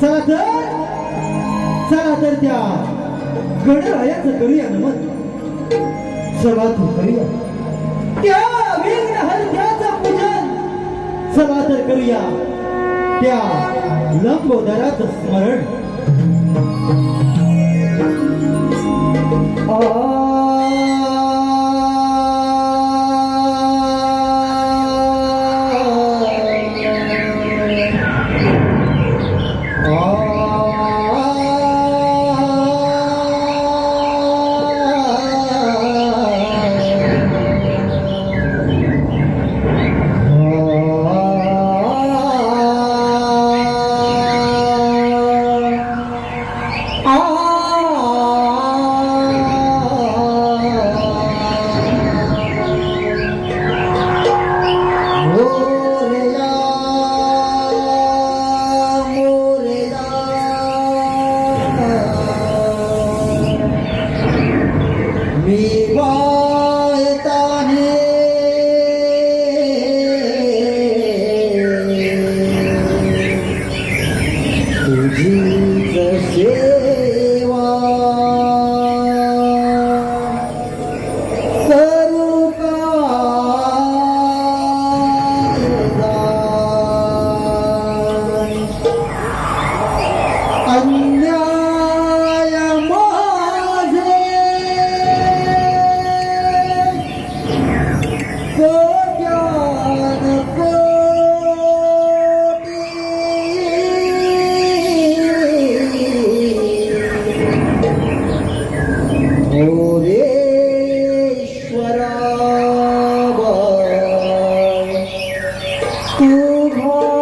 चला तर चला तर त्या गणरायाचं करूया नमन चला तर करूया. त्या विघ्नहर्त्याचं पूजन. चला तर करूया. त्या लंबोदराचं स्मरण. आ Oh.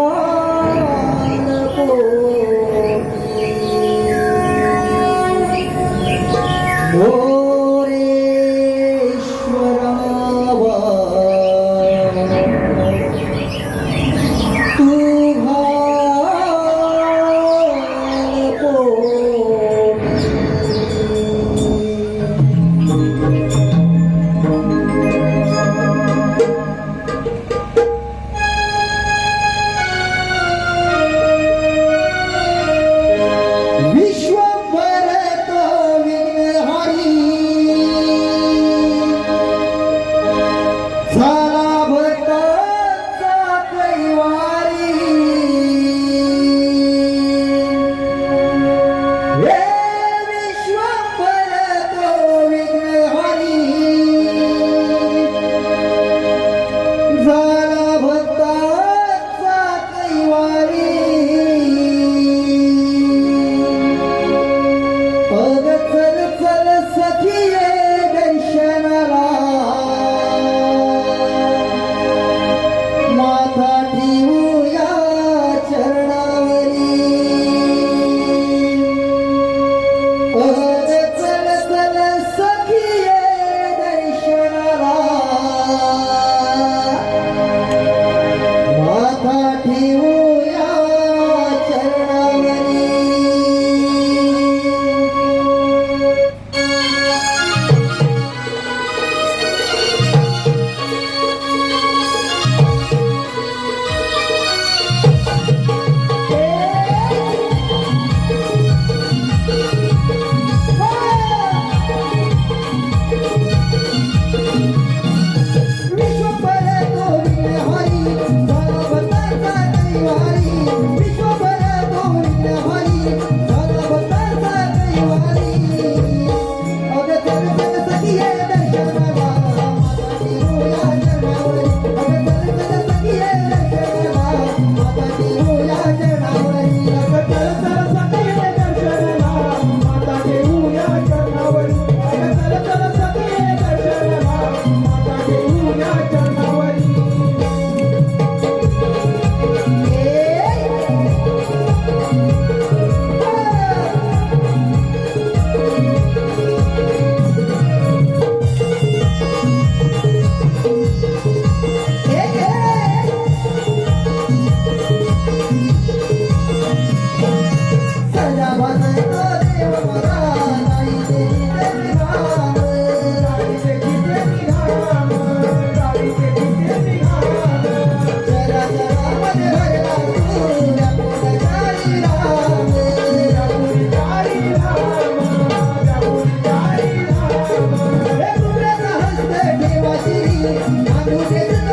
I'm